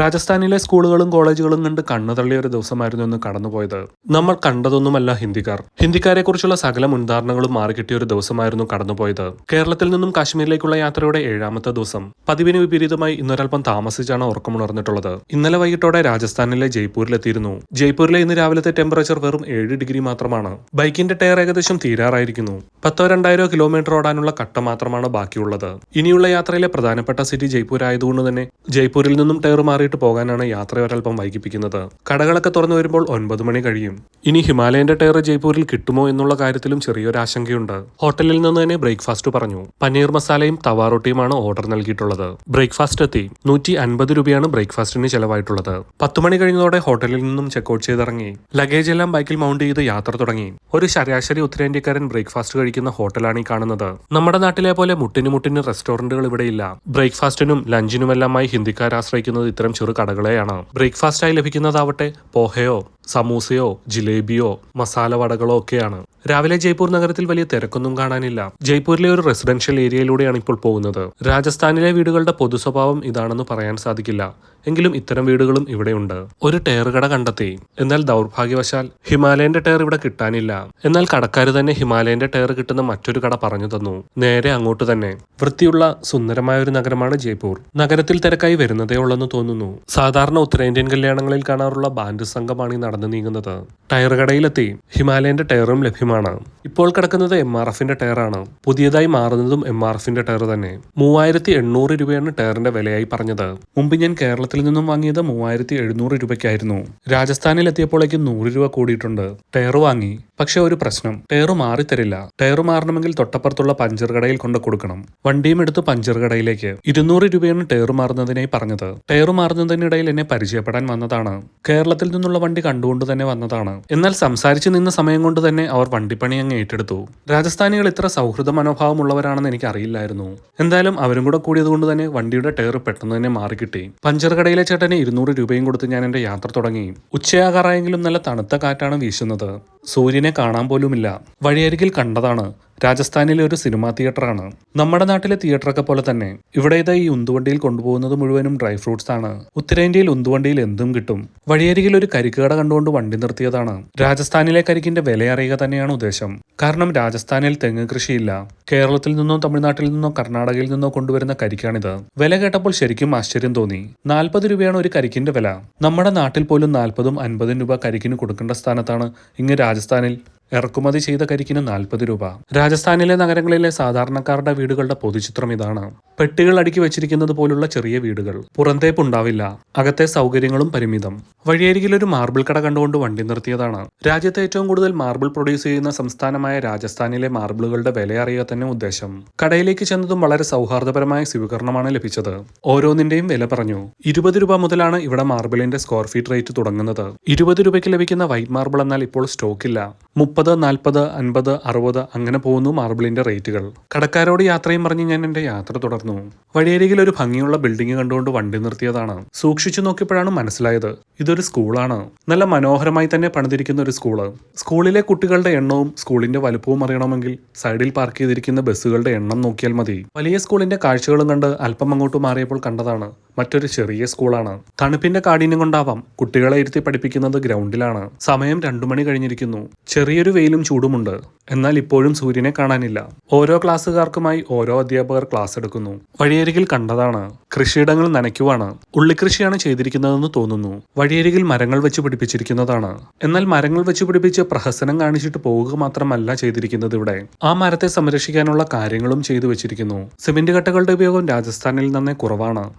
രാജസ്ഥാനിലെ സ്കൂളുകളും കോളേജുകളും കണ്ട് കണ്ണു തള്ളിയ ഒരു ദിവസമായിരുന്നു ഇന്ന് കടന്നുപോയത്. നമ്മൾ കണ്ടതൊന്നുമല്ല ഹിന്ദിക്കാർ. ഹിന്ദിക്കാരെ കുറിച്ചുള്ള സകല മുൻധാരണകളും മാറിക്കിട്ടിയ ഒരു ദിവസമായിരുന്നു കടന്നുപോയത്. കേരളത്തിൽ നിന്നും കാശ്മീരിലേക്കുള്ള യാത്രയുടെ ഏഴാമത്തെ ദിവസം. പതിവിന് വിപരീതമായി ഇന്നൊരൽപ്പം താമസിച്ചാണ് ഉറക്കമുണർന്നിട്ടുള്ളത്. ഇന്നലെ വൈകിട്ടോടെ രാജസ്ഥാനിലെ ജയ്പൂരിലെത്തിയിരുന്നു. ജയ്പൂരിലെ ഇന്ന് രാവിലത്തെ ടെമ്പറേച്ചർ വെറും ഏഴ് ഡിഗ്രി മാത്രമാണ്. ബൈക്കിന്റെ ടയർ ഏകദേശം തീരാറായിരിക്കുന്നു. പത്തോ രണ്ടായിരോ കിലോമീറ്റർ ഓടാനുള്ള കട്ട മാത്രമാണ് ബാക്കിയുള്ളത്. ഇനിയുള്ള യാത്രയിലെ പ്രധാനപ്പെട്ട സിറ്റി ജയ്പൂർ ആയതുകൊണ്ട് തന്നെ ജയ്പൂരിൽ നിന്നും ടയർ മാറിയിട്ട് പോകാനാണ് യാത്ര ഒരൽപ്പം വൈകിപ്പിക്കുന്നത്. കടകളൊക്കെ തുറന്നു വരുമ്പോൾ ഒൻപത് മണി കഴിയും. ഇനി ഹിമാലയന്റെ ടയർ ജയ്പൂരിൽ കിട്ടുമോ എന്നുള്ള കാര്യത്തിലും ചെറിയൊരു ആശങ്കയുണ്ട്. ഹോട്ടലിൽ നിന്ന് തന്നെ ബ്രേക്ക്ഫാസ്റ്റ് പറഞ്ഞു. പനീർ മസാലയും തവാ റൊട്ടിയുമാണ് ഓർഡർ നൽകിയിട്ടുള്ളത്. ബ്രേക്ക്ഫാസ്റ്റ് എത്തി. നൂറ്റി അൻപത് രൂപയാണ് ബ്രേക്ക്ഫാസ്റ്റിന് ചെലവായിട്ടുള്ളത്. പത്ത് മണി കഴിഞ്ഞതോടെ ഹോട്ടലിൽ നിന്നും ചെക്ക് ചെക്കൗട്ട് ചെയ്തിറങ്ങി. ലഗേജ് എല്ലാം ബൈക്കിൽ മൗണ്ട് ചെയ്ത് യാത്ര തുടങ്ങി. ഒരു ശരാശരി ഉത്തരേന്ത്യക്കാരൻ ബ്രേക്ക്ഫാസ്റ്റ് കഴിക്കുന്ന ഹോട്ടലാണ് ഈ കാണുന്നത്. നമ്മുടെ നാട്ടിലെ പോലെ മുട്ടിന് മുട്ടിന് റെസ്റ്റോറന്റുകൾ ഇവിടെയില്ല. ബ്രേക്ക്ഫാസ്റ്റിനും ലഞ്ചിനുമെല്ലാമായി ഹിന്ദിക്കാർ ആശ്രയിക്കുന്നത് ഇത്തരം ചെറു കടകളെയാണ് ബ്രേക്ക്ഫാസ്റ്റായി ലഭിക്കുന്നതാവട്ടെ പോഹയോ? സമൂസയോ ജിലേബിയോ മസാല വടകളോ ഒക്കെയാണ്. രാവിലെ ജയ്പൂർ നഗരത്തിൽ വലിയ തിരക്കൊന്നും കാണാനില്ല. ജയ്പൂരിലെ ഒരു റെസിഡൻഷ്യൽ ഏരിയയിലൂടെയാണ് ഇപ്പോൾ പോകുന്നത്. രാജസ്ഥാനിലെ വീടുകളുടെ പൊതു സ്വഭാവം ഇതാണെന്ന് പറയാൻ സാധിക്കില്ല. എങ്കിലും ഇത്തരം വീടുകളും ഇവിടെയുണ്ട്. ഒരു ടയർ കട കണ്ടെത്തി. എന്നാൽ ദൗർഭാഗ്യവശാൽ ഹിമാലയന്റെ ടയർ ഇവിടെ കിട്ടാനില്ല. എന്നാൽ കടക്കാർ തന്നെ ഹിമാലയന്റെ ടയർ കിട്ടുന്ന മറ്റൊരു കട പറഞ്ഞു തന്നു. നേരെ അങ്ങോട്ട് തന്നെ. വൃത്തിയുള്ള സുന്ദരമായ ഒരു നഗരമാണ് ജയ്പൂർ. നഗരത്തിൽ തിരക്കായി വരുന്നതേ ഉള്ളെന്ന് തോന്നുന്നു. സാധാരണ ഉത്തരേന്ത്യൻ കല്യാണങ്ങളിൽ കാണാറുള്ള ബാൻഡ് സംഘമാണ് ഈ നടന്നു നീങ്ങുന്നത്. ടയർ കടയിലെത്തി. ഹിമാലയന്റെ ടയറും ലഭ്യമാണ്. ഇപ്പോൾ കിടക്കുന്നത് എം ആർ എഫിന്റെ ടയറാണ്. പുതിയതായി മാറുന്നതും എം ആർ എഫിന്റെ ടയർ തന്നെ. മൂവായിരത്തി എണ്ണൂറ് രൂപയാണ് ടയറിന്റെ വിലയായി പറഞ്ഞത്. മുമ്പ് ഞാൻ കേരളത്തിൽ നിന്നും വാങ്ങിയത് മൂവായിരത്തി എഴുന്നൂറ് രൂപയ്ക്കായിരുന്നു. രാജസ്ഥാനിൽ എത്തിയപ്പോഴേക്കും നൂറ് രൂപ കൂടിയിട്ടുണ്ട്. ടയർ വാങ്ങി. പക്ഷെ ഒരു പ്രശ്നം. ടയർ മാറിത്തരില്ല. ടയർ മാറണമെങ്കിൽ തൊട്ടപ്പുറത്തുള്ള പഞ്ചർ കടയിൽ കൊണ്ട് കൊടുക്കണം. വണ്ടിയും എടുത്ത് പഞ്ചർ കടയിലേക്ക്. ഇരുന്നൂറ് രൂപയാണ് ടയർ മാറുന്നതിനായി പറഞ്ഞത്. ടയർ മാറുന്നതിനിടയിൽ എന്നെ പരിചയപ്പെടാൻ വന്നതാണ്. കേരളത്തിൽ നിന്നുള്ള വണ്ടി കണ്ടുകൊണ്ട് തന്നെ വന്നതാണ്. എന്നാൽ സംസാരിച്ചു നിന്ന സമയം കൊണ്ട് തന്നെ അവർ വണ്ടിപ്പണി അങ്ങ് ഏറ്റെടുത്തു. രാജസ്ഥാനികൾ ഇത്ര സൗഹൃദ മനോഭാവമുള്ളവരാണെന്ന് എനിക്ക് അറിയില്ലായിരുന്നു എന്തായാലും അവരും കൂടെ കൂടിയത് കൊണ്ട് തന്നെ വണ്ടിയുടെ ടയർ പെട്ടെന്ന് തന്നെ മാറിക്കിട്ടി. പഞ്ചർ കടയിലെ ചേട്ടനെ ഇരുന്നൂറ് രൂപയും കൊടുത്ത് ഞാൻ എന്റെ യാത്ര തുടങ്ങി. ഉച്ചയാകാറായെങ്കിലും നല്ല തണുത്ത കാറ്റാണ് വീശുന്നത്. സൂര്യനെ കാണാൻ പോലുമില്ല. വഴിയരികിൽ കണ്ടതാണ് രാജസ്ഥാനിലെ ഒരു സിനിമാ തിയേറ്ററാണ്. നമ്മുടെ നാട്ടിലെ തിയേറ്ററൊക്കെ പോലെ തന്നെ ഇവിടെ ഈ ഉന്തുവണ്ടിയിൽ കൊണ്ടുപോകുന്നത് മുഴുവനും ഡ്രൈ ഫ്രൂട്ട്സ് ആണ്. ഉത്തരേന്ത്യയിൽ ഉന്തുവണ്ടിയിൽ എന്തും കിട്ടും. വഴിയരികിൽ ഒരു കരിക്കുകട കണ്ടുകൊണ്ട് വണ്ടി നിർത്തിയതാണ്. രാജസ്ഥാനിലെ കരിക്കിന്റെ വില അറിയുക തന്നെയാണ് ഉദ്ദേശം. കാരണം രാജസ്ഥാനിൽ തെങ്ങ് കൃഷിയില്ല. കേരളത്തിൽ നിന്നോ തമിഴ്നാട്ടിൽ നിന്നോ കർണാടകയിൽ നിന്നോ കൊണ്ടുവരുന്ന കരിക്കാണിത്. വില കേട്ടപ്പോൾ ശരിക്കും ആശ്ചര്യം തോന്നി. നാൽപ്പത് രൂപയാണ് ഒരു കരിക്കിന്റെ വില. നമ്മുടെ നാട്ടിൽ പോലും നാൽപ്പതും അൻപതും രൂപ കരിക്കിന് കൊടുക്കേണ്ട സ്ഥാനത്താണ് ഇങ്ങ് രാജസ്ഥാനിൽ ഇറക്കുമതി ചെയ്ത കരിക്കിന് നാൽപ്പത് രൂപ. രാജസ്ഥാനിലെ നഗരങ്ങളിലെ സാധാരണക്കാരുടെ വീടുകളുടെ പൊതുചിത്രം ഇതാണ്. പെട്ടികൾ അടുക്കി വെച്ചിരിക്കുന്നത് പോലുള്ള ചെറിയ വീടുകൾ. പുറന്തേപ്പ് ഉണ്ടാവില്ല. അകത്തെ സൗകര്യങ്ങളും പരിമിതം. വഴിയരികിൽ ഒരു മാർബിൾ കട കണ്ടുകൊണ്ട് വണ്ടി നിർത്തിയതാണ്. രാജ്യത്തെ ഏറ്റവും കൂടുതൽ മാർബിൾ പ്രൊഡ്യൂസ് ചെയ്യുന്ന സംസ്ഥാനമായ രാജസ്ഥാനിലെ മാർബിളുകളുടെ വില അറിയുക തന്നെ ഉദ്ദേശം. കടയിലേക്ക് ചെന്നതും വളരെ സൗഹാർദ്ദപരമായ സ്വീകരണമാണ് ലഭിച്ചത്. ഓരോന്നിന്റെയും വില പറഞ്ഞു. ഇരുപത് രൂപ മുതലാണ് ഇവിടെ മാർബിളിന്റെ സ്ക്വയർ ഫീറ്റ് റേറ്റ് തുടങ്ങുന്നത്. ഇരുപത് രൂപയ്ക്ക് ലഭിക്കുന്ന വൈറ്റ് മാർബിൾ എന്നാൽ ഇപ്പോൾ സ്റ്റോക്കില്ല. മുപ്പത് നാൽപ്പത് അൻപത് അറുപത് അങ്ങനെ പോകുന്നു മാർബിളിന്റെ റേറ്റുകൾ. കടക്കാരോട് യാത്രയും പറഞ്ഞ് ഞാൻ എന്റെ യാത്ര തുടർന്നു. വഴിയരികിൽ ഒരു ഭംഗിയുള്ള ബിൽഡിംഗ് കണ്ടുകൊണ്ട് വണ്ടി നിർത്തിയതാണ്. സൂക്ഷിച്ചു നോക്കിയപ്പോഴാണ് മനസ്സിലായത് ഇതൊരു സ്കൂളാണ്. നല്ല മനോഹരമായി തന്നെ പണിതിരിക്കുന്ന ഒരു സ്കൂൾ. സ്കൂളിലെ കുട്ടികളുടെ എണ്ണവും സ്കൂളിന്റെ വലുപ്പവും അറിയണമെങ്കിൽ സൈഡിൽ പാർക്ക് ചെയ്തിരിക്കുന്ന ബസ്സുകളുടെ എണ്ണം നോക്കിയാൽ മതി. വലിയ സ്കൂളിന്റെ കാഴ്ചകളും കണ്ട് അല്പം അങ്ങോട്ട് മാറിയപ്പോൾ കണ്ടതാണ് മറ്റൊരു ചെറിയ സ്കൂളാണ്. തണുപ്പിന്റെ കാഠിന്യം കൊണ്ടാവാം കുട്ടികളെ ഇരുത്തി പഠിപ്പിക്കുന്നത് ഗ്രൗണ്ടിലാണ്. സമയം രണ്ടു മണി കഴിഞ്ഞിരിക്കുന്നു. ചെറിയൊരു വെയിലും ചൂടുമുണ്ട്. എന്നാൽ ഇപ്പോഴും സൂര്യനെ കാണാനില്ല. ഓരോ ക്ലാസ്സുകാർക്കുമായി ഓരോ അധ്യാപകർ ക്ലാസ് എടുക്കുന്നു. വഴിയരികിൽ കണ്ടതാണ്. കൃഷിയിടങ്ങൾ നനയ്ക്കുവാണ്. ഉള്ളിക്കൃഷിയാണ് ചെയ്തിരിക്കുന്നതെന്ന് തോന്നുന്നു. വഴിയരികിൽ മരങ്ങൾ വെച്ച് പിടിപ്പിച്ചിരിക്കുന്നതാണ്. എന്നാൽ മരങ്ങൾ വെച്ച് പിടിപ്പിച്ച് പ്രഹസനം കാണിച്ചിട്ട് പോവുക മാത്രമല്ല ചെയ്തിരിക്കുന്നത് ഇവിടെ. ആ മരത്തെ സംരക്ഷിക്കാനുള്ള കാര്യങ്ങളും ചെയ്തു വെച്ചിരിക്കുന്നു. സിമന്റ് കട്ടകളുടെ ഉപയോഗം രാജസ്ഥാനിൽ നന്നേ കുറവാണ്.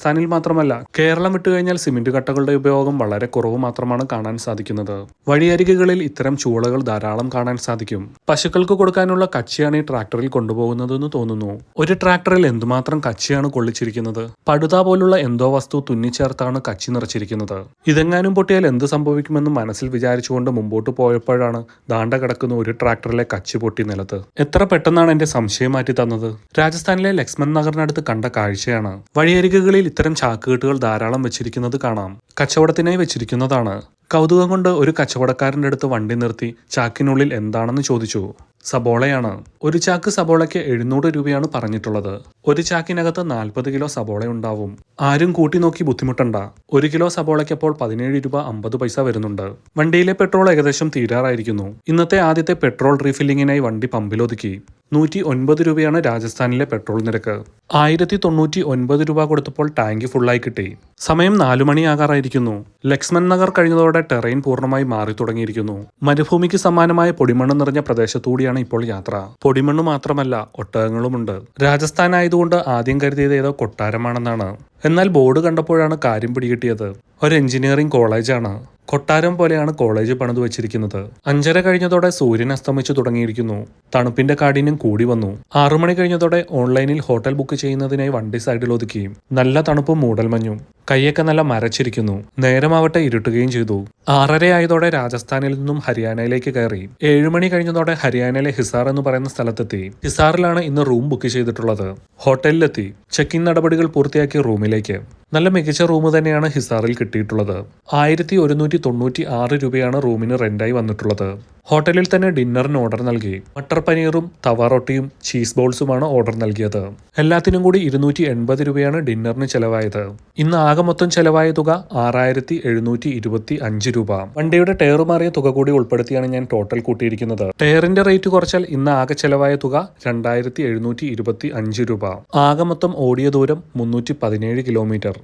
രാജസ്ഥാനിൽ മാത്രമല്ല കേരളം വിട്ടുകഴിഞ്ഞാൽ സിമെന്റ് കട്ടകളുടെ ഉപയോഗം വളരെ കുറവ് മാത്രമാണ് കാണാൻ സാധിക്കുന്നത്. വഴിയരികുകളിൽ ഇത്തരം ചൂളകൾ ധാരാളം കാണാൻ സാധിക്കും. പശുക്കൾക്ക് കൊടുക്കാനുള്ള കച്ചിയാണ് ഈ ട്രാക്ടറിൽ കൊണ്ടുപോകുന്നതെന്ന് തോന്നുന്നു. ഒരു ട്രാക്ടറിൽ എന്തുമാത്രം കച്ചിയാണ് കൊള്ളിച്ചിരിക്കുന്നത്? പടുത പോലുള്ള എന്തോ വസ്തു തുന്നിച്ചേർത്താണ് കച്ചി നിറച്ചിരിക്കുന്നത്. ഇതെങ്ങാനും പൊട്ടിയാൽ എന്ത് സംഭവിക്കുമെന്ന് മനസ്സിൽ വിചാരിച്ചുകൊണ്ട് മുമ്പോട്ട് പോയപ്പോഴാണ് ദാണ്ട കിടക്കുന്ന ഒരു ട്രാക്ടറിലെ കച്ചി പൊട്ടി നിലത്ത്. എത്ര പെട്ടെന്നാണ് എന്റെ സംശയം മാറ്റി തന്നത് രാജസ്ഥാനിലെ ലക്ഷ്മൺ നഗറിനടുത്ത് കണ്ട കാഴ്ചയാണ്. വഴിയരികുകളിൽ ഇത്തരം ചാക്കുകെട്ടുകൾ ധാരാളം വെച്ചിരിക്കുന്നത് കാണാം. കച്ചവടത്തിനായി വെച്ചിരിക്കുന്നതാണ്. കൗതുകം കൊണ്ട് ഒരു കച്ചവടക്കാരന്റെ അടുത്ത് വണ്ടി നിർത്തി ചാക്കിനുള്ളിൽ എന്താണെന്ന് ചോദിച്ചു. സബോളയാണ്. ഒരു ചാക്ക് സബോളയ്ക്ക് എഴുന്നൂറ് രൂപയാണ് പറഞ്ഞിട്ടുള്ളത്. ഒരു ചാക്കിനകത്ത് നാൽപ്പത് കിലോ സബോള ഉണ്ടാവും. ആരും കൂട്ടി നോക്കി ബുദ്ധിമുട്ടണ്ട. ഒരു കിലോ സബോളയ്ക്ക് അപ്പോൾ പതിനേഴ് രൂപ അമ്പത് പൈസ വരുന്നുണ്ട്. വണ്ടിയിലെ പെട്രോൾ ഏകദേശം തീരാറായിരിക്കുന്നു. ഇന്നത്തെ ആദ്യത്തെ പെട്രോൾ റീഫില്ലിങ്ങിനായി വണ്ടി പമ്പിലൊതുക്കി. നൂറ്റി ഒൻപത് രൂപയാണ് രാജസ്ഥാനിലെ പെട്രോൾ നിരക്ക്. ആയിരത്തി തൊണ്ണൂറ്റി ഒൻപത് രൂപ കൊടുത്തപ്പോൾ ടാങ്ക് ഫുള്ളായി കിട്ടി. സമയം നാലു മണിയാകാറായിരിക്കുന്നു. ലക്ഷ്മൺ നഗർ കഴിഞ്ഞതോടെ ടെറൈൻ പൂർണമായി മാറി തുടങ്ങിയിരിക്കുന്നു മരുഭൂമിക്ക് സമാനമായ പൊടിമണ്ണ് നിറഞ്ഞ പ്രദേശത്തൂടിയാണ് ഇപ്പോൾ യാത്ര. പൊടിമണ്ണ് മാത്രമല്ല ഒട്ടകങ്ങളുമുണ്ട്. രാജസ്ഥാൻ ആയതുകൊണ്ട് ആദ്യം കരുതിയത് ഏതോ കൊട്ടാരമാണെന്നാണ്. എന്നാൽ ബോർഡ് കണ്ടപ്പോഴാണ് കാര്യം പിടികിട്ടിയത്. ഒരു എഞ്ചിനീയറിംഗ് കോളേജാണ്. കൊട്ടാരം പോലെയാണ് കോളേജ് പണിതു വെച്ചിരിക്കുന്നത്. അഞ്ചര കഴിഞ്ഞതോടെ സൂര്യൻ അസ്തമിച്ചു തുടങ്ങിയിരിക്കുന്നു. തണുപ്പിന്റെ കാഠിന്യം കൂടി വന്നു. ആറുമണി കഴിഞ്ഞതോടെ ഓൺലൈനിൽ ഹോട്ടൽ ബുക്ക് ചെയ്യുന്നതിനായി വണ്ടി സൈഡിൽ ഒതുക്കി. നല്ല തണുപ്പും മൂടൽമഞ്ഞും കൈയൊക്കെ നല്ല മരച്ചിരിക്കുന്നു. നേരമാവട്ടെ ഇരുട്ടുകയും ചെയ്തു. ആറര ആയതോടെ രാജസ്ഥാനിൽ നിന്നും ഹരിയാനയിലേക്ക് കയറി. ഏഴുമണി കഴിഞ്ഞതോടെ ഹരിയാനയിലെ ഹിസാർ എന്ന് പറയുന്ന സ്ഥലത്തെത്തി. ഹിസാറിലാണ് ഇന്ന് റൂം ബുക്ക് ചെയ്തിട്ടുള്ളത്. ഹോട്ടലിലെത്തി. ചെക്ക് ഇൻ നടപടികൾ പൂർത്തിയാക്കി റൂമിലേക്ക്. നല്ല മികച്ച റൂം തന്നെയാണ് ഹിസാറിൽ കിട്ടിയിട്ടുള്ളത്. ആയിരത്തി ഒരുന്നൂറ്റി തൊണ്ണൂറ്റി ആറ് രൂപയാണ് റൂമിന് റെന്റായി വന്നിട്ടുള്ളത്. ഹോട്ടലിൽ തന്നെ ഡിന്നറിന് ഓർഡർ നൽകി. മട്ടർ പനീറും തവ റൊട്ടിയും ചീസ് ബോൾസുമാണ് ഓർഡർ നൽകിയത്. എല്ലാത്തിനും കൂടി ഇരുന്നൂറ്റി എൺപത് രൂപയാണ് ഡിന്നറിന് ചെലവായത്. ഇന്ന് ആകെ മൊത്തം ചെലവായ തുക ആറായിരത്തി എഴുന്നൂറ്റി ഇരുപത്തി അഞ്ച് രൂപ. വണ്ടിയുടെ ടയർ മാറിയ തുക കൂടി ഉൾപ്പെടുത്തിയാണ് ഞാൻ ടോട്ടൽ കൂട്ടിയിരിക്കുന്നത്. ടയറിന്റെ റേറ്റ് കുറച്ചാൽ ഇന്ന് ആകെ ചെലവായ തുക രണ്ടായിരത്തി എഴുന്നൂറ്റി ഇരുപത്തി അഞ്ച് രൂപ. ആകെ മൊത്തം ഓടിയ ദൂരം മുന്നൂറ്റി പതിനേഴ് കിലോമീറ്റർ.